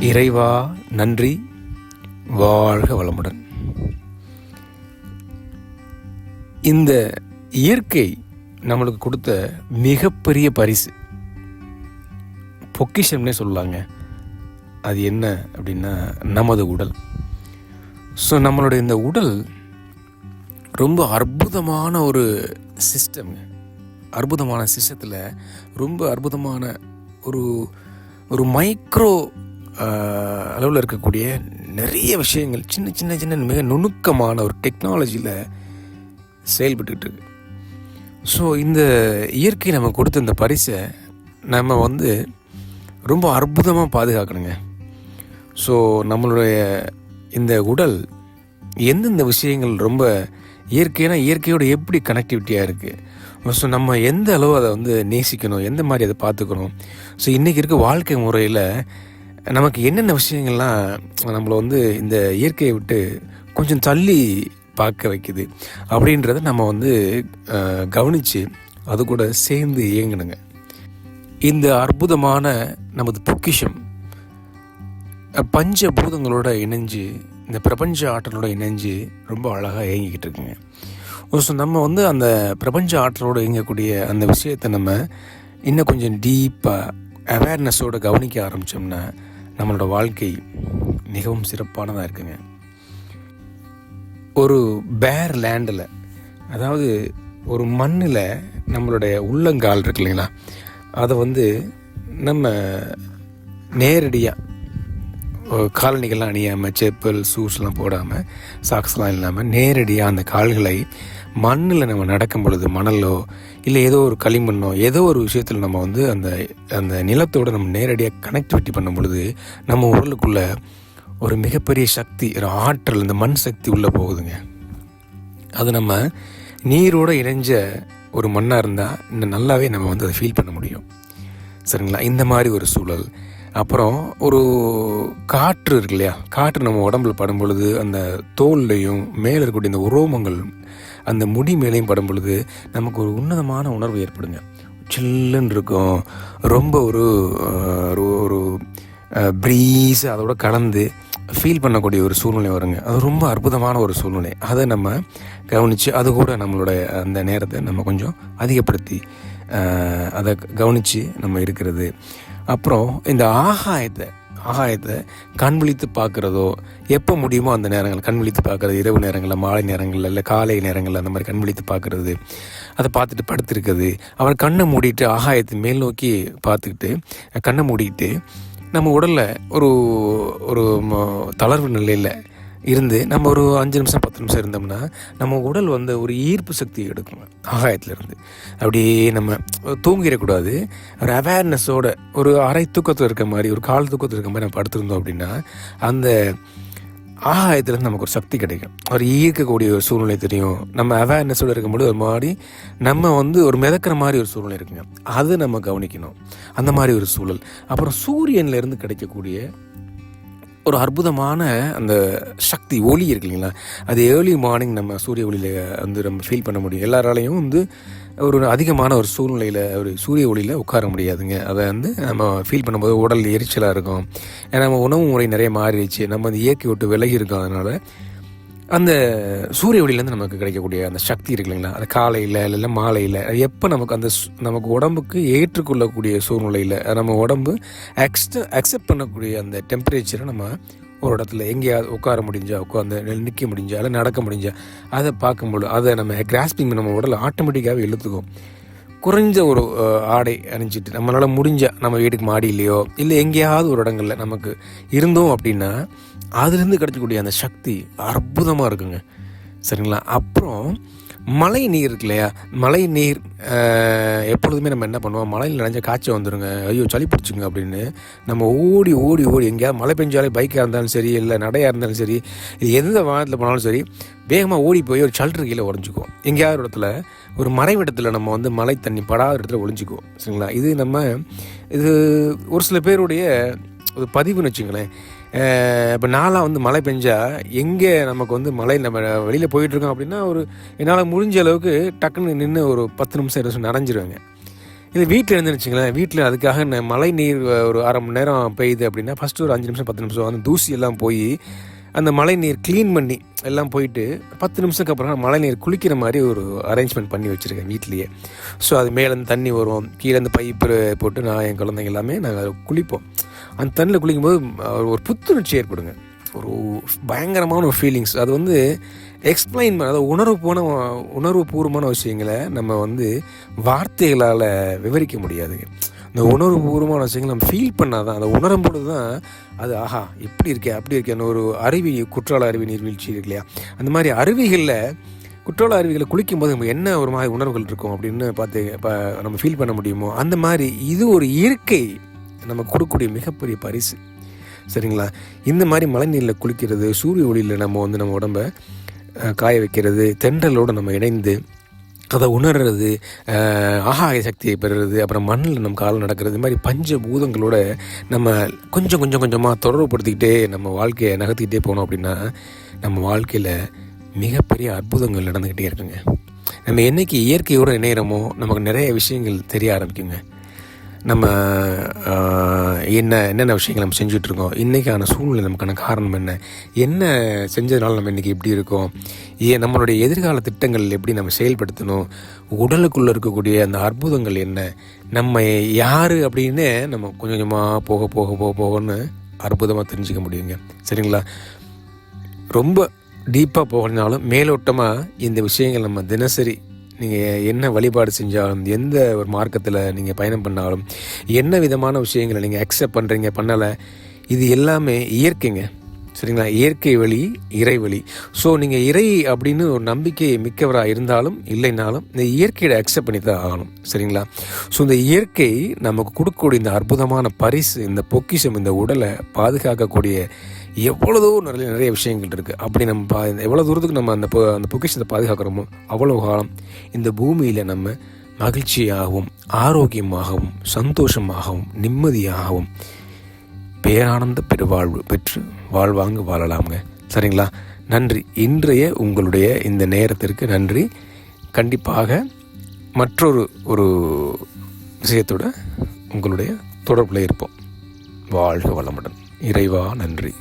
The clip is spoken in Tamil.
இறைவா நன்றி. வாழ்க வளமுடன். இந்த இயற்கை நம்மளுக்கு கொடுத்த மிகப்பெரிய பரிசு. பொக்கிஷம்னே சொல்லலாங்க. அது என்ன அப்படின்னா நமது உடல். ஸோ நம்மளுடைய இந்த உடல் ரொம்ப அற்புதமான ஒரு சிஸ்டம்ங்க அற்புதமான சிஸ்டத்தில் ரொம்ப அற்புதமான ஒரு ஒரு மைக்ரோ அளவில் இருக்கக்கூடிய நிறைய விஷயங்கள் சின்ன சின்ன சின்ன மிக நுணுக்கமான ஒரு டெக்னாலஜியில் செயல்பட்டுக்கிட்டு இருக்கு. ஸோ இந்த இயற்கை நம்ம கொடுத்த இந்த பரிசை நம்ம வந்து ரொம்ப அற்புதமாக பாதுகாக்கணுங்க. ஸோ நம்மளுடைய இந்த உடல் எந்தெந்த விஷயங்கள் ரொம்ப இயற்கையான இயற்கையோட எப்படி கனெக்டிவிட்டியாக இருக்குது ஸோ நம்ம எந்த அளவு அதை வந்து நேசிக்கணும்? எந்த மாதிரி அதை பார்த்துக்கணும்? ஸோ இன்றைக்கி இருக்க வாழ்க்கை முறையில் நமக்கு என்னென்ன விஷயங்கள்லாம் நம்மளை வந்து இந்த இயற்கையை விட்டு கொஞ்சம் தள்ளி பார்க்க வைக்குது? அப்படின்றத நம்ம வந்து கவனித்து அது கூட சேர்ந்து இயங்கணுங்க. இந்த அற்புதமான நமது பொக்கிஷம் பஞ்ச பூதங்களோட இணைஞ்சு இந்த பிரபஞ்ச ஆற்றலோட இணைஞ்சு ரொம்ப அழகாக இயங்கிக்கிட்டு இருக்குங்க. ஸோ நம்ம வந்து அந்த பிரபஞ்ச ஆற்றலோடு இயங்கக்கூடிய அந்த விஷயத்தை நம்ம இன்னும் கொஞ்சம் டீப்பாக அவேர்னஸோடு கவனிக்க ஆரம்பித்தோம்னா நம்மளோட வாழ்க்கை மிகவும் சிறப்பானதாக இருக்குங்க. ஒரு பேர் லேண்டில் அதாவது ஒரு மண்ணில் நம்மளுடைய உள்ளங்கால் இருக்கு இல்லைங்களா? அதை வந்து நம்ம நேரடியாக காலணிகள்லாம் அணியாமல் செப்பல் ஷூஸ்லாம் போடாமல் சாக்ஸ்லாம் இல்லாமல் நேரடியாக அந்த கால்களை மண்ணில் நம்ம நடக்கும் பொழுது மணலோ இல்லை ஏதோ ஒரு களிமண்ணோ ஏதோ ஒரு விஷயத்தில் நம்ம வந்து அந்த அந்த நிலத்தோடு நம்ம நேரடியாக கனெக்டிவிட்டி பண்ணும் பொழுது நம்ம உடலுக்குள்ளே ஒரு மிகப்பெரிய சக்தி ஒரு ஆற்றல் இந்த மண் சக்தி உள்ளே போகுதுங்க. அது நம்ம நீரோடு இணைஞ்ச ஒரு மண்ணாக இருந்தால் இன்னும் நல்லாவே நம்ம வந்து அதை ஃபீல் பண்ண முடியும். சரிங்களா? இந்த மாதிரி ஒரு சூழல். அப்புறம் ஒரு காற்று இருக்கு இல்லையா? காற்று நம்ம உடம்புல படும் பொழுது அந்த தோல்லையும் மேலே இருக்கக்கூடிய இந்த உரோமங்கள் அந்த முடி மேலேயும் படும் பொழுது நமக்கு ஒரு உன்னதமான உணர்வு ஏற்படுங்க. சில்லுன்னு இருக்கும். ரொம்ப ஒரு ஒரு ப்ரீஸ் அதோட கலந்து ஃபீல் பண்ணக்கூடிய ஒரு சூழ்நிலை வருங்க. அது ரொம்ப அற்புதமான ஒரு சூழ்நிலை. அதை நம்ம கவனித்து அது கூட நம்மளுடைய அந்த நேரத்தை நம்ம கொஞ்சம் அதிகப்படுத்தி அதை கவனித்து நம்ம இருக்கிறது. அப்புறம் இந்த ஆகாயத்தை ஆகாயத்தை கண் விழித்து பார்க்குறதோ எப்போ முடியுமோ அந்த நேரங்கள் கண் விழித்து பார்க்குறது இரவு நேரங்களில் மாலை நேரங்களில் இல்லை காலை நேரங்களில் அந்த மாதிரி கண் விழித்து பார்க்குறது அதை பார்த்துட்டு படுத்துருக்குது அவர் கண்ணை மூடிட்டு ஆகாயத்தை மேல் நோக்கி பார்த்துக்கிட்டு கண்ணை மூடிட்டு நம்ம உடலில் ஒரு ஒரு தளர்வு நிலையில் இருந்து நம்ம ஒரு அஞ்சு நிமிஷம் பத்து நிமிஷம் இருந்தோம்னா நம்ம உடல் வந்து ஒரு ஈர்ப்பு சக்தி எடுக்கும். ஆகாயத்திலிருந்து அப்படியே நம்ம தூங்கிடக்கூடாது. ஒரு அவேர்னஸோட ஒரு அரை தூக்கத்தில் இருக்க மாதிரி ஒரு கால் தூக்கத்தில் இருக்க மாதிரி நம்ம படுத்திருந்தோம் அப்படின்னா அந்த ஆகாயத்துலேருந்து நமக்கு ஒரு சக்தி கிடைக்கும். ஒரு ஈர்க்கக்கூடிய ஒரு சூழ்நிலை தெரியும். நம்ம அவேர்னஸோடு இருக்கும்போது ஒரு மாதிரி நம்ம வந்து ஒரு மிதக்கிற மாதிரி ஒரு சூழ்நிலை இருக்குங்க. அது நம்ம கவனிக்கணும். அந்த மாதிரி ஒரு சூழல். அப்புறம் சூரியன்லேருந்து கிடைக்கக்கூடிய ஒரு அற்புதமான அந்த சக்தி ஒளி இருக்கு இல்லைங்களா? அது ஏர்லி மார்னிங் நம்ம சூரிய ஒளியில் வந்து நம்ம ஃபீல் பண்ண முடியும். எல்லாராலையும் வந்து ஒரு அதிகமான ஒரு சூழ்நிலையில் ஒரு சூரிய ஒளியில் உட்கார முடியாதுங்க. அதை வந்து நம்ம ஃபீல் பண்ணும்போது உடல் எரிச்சலாக இருக்கும். ஏன்னா நம்ம உணவு முறை நிறைய மாறிடுச்சு. நம்ம அந்த இயற்கை விட்டு விலகி இருக்கோம் அதனால் அந்த சூரிய ஒளியிலேருந்து நமக்கு கிடைக்கக்கூடிய அந்த சக்தி இருக்கு இல்லைங்களா? அது காலையில் இல்லை மாலையில் எப்போ நமக்கு அந்த நமக்கு உடம்புக்கு ஏற்றுக்கொள்ளக்கூடிய சூழ்நிலையில் நம்ம உடம்பு அக்ஸ்ட் அக்செப்ட் பண்ணக்கூடிய அந்த டெம்பரேச்சரை நம்ம ஒரு இடத்துல எங்கேயாவது உட்கார முடிஞ்சால் உட்காந்து நிற்க முடிஞ்சால் நடக்க முடிஞ்சால் அதை பார்க்கும்போது அதை நம்ம கிராஸ்பிங் நம்ம உடல் ஆட்டோமேட்டிக்காகவே இழுத்துக்கும். குறைஞ்ச ஒரு ஆடை அணிஞ்சிட்டு நம்மளால் முடிஞ்ச நம்ம வீட்டுக்கு மாடியிலையோ இல்லை எங்கேயாவது ஒரு இடங்களில் நமக்கு இருந்தோம் அப்படின்னா அதுலேருந்து கிடைக்கக்கூடிய அந்த சக்தி அற்புதமாக இருக்குங்க. சரிங்களா? அப்புறம் மழை நீர் இருக்கு இல்லையா? மழை நீர் எப்பொழுதுமே நம்ம என்ன பண்ணுவோம்? மழையில் நினைஞ்ச காய்ச்சல் வந்துடுங்க ஐயோ சளி பிடிச்சிங்க அப்படின்னு நம்ம ஓடி ஓடி ஓடி எங்கேயாவது மழை பெஞ்சாலே பைக்காக இருந்தாலும் சரி இல்லை நடையாக இருந்தாலும் சரி இது எந்த வாகனத்தில் போனாலும் சரி வேகமாக ஓடி போய் ஒரு ஷல்டர் கீழே உடஞ்சிக்குவோம். எங்கேயாவது இடத்துல? ஒரு மறைவிடத்தில் நம்ம வந்து மழை தண்ணி படாத இடத்துல ஒழிஞ்சிக்குவோம் சரிங்களா? இது நம்ம இது ஒரு சில பேருடைய ஒரு பதிவுன்னு வச்சுங்களேன். இப்போ நாளாக வந்து மழை பெஞ்சால் எங்கே நமக்கு வந்து மழை நம்ம வெளியில் போயிட்டுருக்கோம் அப்படின்னா ஒரு என்னால் முடிஞ்ச அளவுக்கு டக்குன்னு நின்று ஒரு பத்து நிமிஷம் இருபது நிமிஷம் இது வீட்டில் இருந்துருச்சுங்களேன் வீட்டில் அதுக்காக மழை நீர் ஒரு அரை மணி நேரம் பெய்யுது அப்படின்னா ஃபஸ்ட்டு ஒரு அஞ்சு நிமிஷம் பத்து நிமிஷம் அந்த தூசி எல்லாம் போய் அந்த மழை நீர் க்ளீன் பண்ணி எல்லாம் போயிட்டு பத்து நிமிஷத்துக்கு அப்புறம் மழை நீர் குளிக்கிற மாதிரி ஒரு அரேஞ்ச்மெண்ட் பண்ணி வச்சுருக்கேன் வீட்லேயே. ஸோ அது மேலேருந்து தண்ணி வரும் கீழேருந்து பைப்பு போட்டு நான் என் குழந்தைங்க எல்லாமே நாங்கள் குளிப்போம். அந்த தண்ணியில் குளிக்கும்போது ஒரு புத்துணர்ச்சி ஏற்படுங்க. ஒரு பயங்கரமான ஒரு ஃபீலிங்ஸ் அது வந்து எக்ஸ்பிளைன் பண்ண அதாவது உணர்வுபூர்வ உணர்வுபூர்வமான விஷயங்களை நம்ம வந்து வார்த்தைகளால் விவரிக்க முடியாதுங்க. இந்த உணர்வுபூர்வமான விஷயங்களை நம்ம ஃபீல் பண்ணாதான் அதை உணரும் பொழுது தான் அது ஆஹா இப்படி இருக்கே அப்படி இருக்கேன்னு ஒரு அருவி குற்றால அருவி நீர்வீழ்ச்சி இருக்கு இல்லையா? அந்த மாதிரி அருவிகளில் குற்றால அருவிகளை குளிக்கும் போது நம்ம என்ன ஒரு மாதிரி உணர்வுகள் இருக்கும் அப்படின்னு பார்த்து இப்போ நம்ம ஃபீல் பண்ண முடியுமோ? அந்த மாதிரி இது ஒரு இயற்கை நம்ம கொடுக்கக்கூடிய மிகப்பெரிய பரிசு. சரிங்களா? இந்த மாதிரி மழைநீரில் குளிக்கிறது சூரிய ஒளியில் நம்ம வந்து நம்ம உடம்ப காய வைக்கிறது தென்றலோடு நம்ம இணைந்து அதை உணர்றது ஆகாய சக்தியை பெறுறது அப்புறம் மண்ணில் நம்ம காலம் நடக்கிறது இது மாதிரி பஞ்ச பூதங்களோட நம்ம கொஞ்சம் கொஞ்சம் கொஞ்சமாக தொடர்புபடுத்திக்கிட்டே நம்ம வாழ்க்கையை நகர்த்திக்கிட்டே போனோம் அப்படின்னா நம்ம வாழ்க்கையில் மிகப்பெரிய அற்புதங்கள் நடந்துக்கிட்டே இருக்குங்க. நம்ம என்னைக்கு இயற்கையோடு இணையிறோமோ நமக்கு நிறைய விஷயங்கள் தெரிய ஆரம்பிக்குங்க. நம்ம என்ன என்னென்ன விஷயங்கள் நம்ம செஞ்சுட்ருக்கோம் இன்றைக்கான சூழ்நிலை நமக்கான காரணம் என்ன என்ன செஞ்சதுனால நம்ம இன்றைக்கி எப்படி இருக்கோம் நம்மளுடைய எதிர்கால திட்டங்கள் எப்படி நம்ம செயல்படுத்தணும்? உடலுக்குள்ளே இருக்கக்கூடிய அந்த அற்புதங்கள் என்ன? நம்ம யார் அப்படின்னு நம்ம கொஞ்சம் கொஞ்சமாக போக போக போக போகன்னு அற்புதமாக தெரிஞ்சுக்க முடியுங்க. சரிங்களா? ரொம்ப டீப்பாக போகணுனாலும் மேலோட்டமாக இந்த விஷயங்கள் நம்ம தினசரி நீங்கள் என்ன வழிபாடு செஞ்சாலும் எந்த ஒரு மார்க்கத்தில் நீங்கள் பயணம் பண்ணாலும் என்ன விதமான விஷயங்களை நீங்கள் அக்செப்ட் பண்ணுறீங்க பண்ணலை இது எல்லாமே இயற்கைங்க. சரிங்களா? இயற்கை வழி இறைவழி ஸோ நீங்கள் இறை அப்படின்னு ஒரு நம்பிக்கை மிக்கவராக இருந்தாலும் இல்லைனாலும் இந்த இயற்கையை அக்செப்ட் பண்ணி தான் ஆகணும். சரிங்களா? ஸோ இந்த இயற்கை நமக்கு கொடுக்கக்கூடிய இந்த அற்புதமான பரிசு இந்த பொக்கிஷம் இந்த உடலை பாதுகாக்கக்கூடிய எவ்வளவோ நிறைய நிறைய விஷயங்கள் இருக்குது அப்படி நம்ம எவ்வளோ தூரத்துக்கு நம்ம அந்த பொ- அந்த பொக்கிஷத்தை பாதுகாக்கிறோமோ அவ்வளோ காலம் இந்த பூமியில் நம்ம மகிழ்ச்சியாகவும் ஆரோக்கியமாகவும் சந்தோஷமாகவும் நிம்மதியாகவும் பேரானந்த பெருவாழ்வு பெற்று வாழ்வாங்க வாழலாம்ங்க. சரிங்களா? நன்றி. இன்றைய உங்களுடைய இந்த நேரத்திற்கு நன்றி. கண்டிப்பாக மற்றொரு ஒரு விஷயத்தோட உங்களுடைய தொடர்பில் இருப்போம். வாழ்க வளமுடன். இறைவா நன்றி.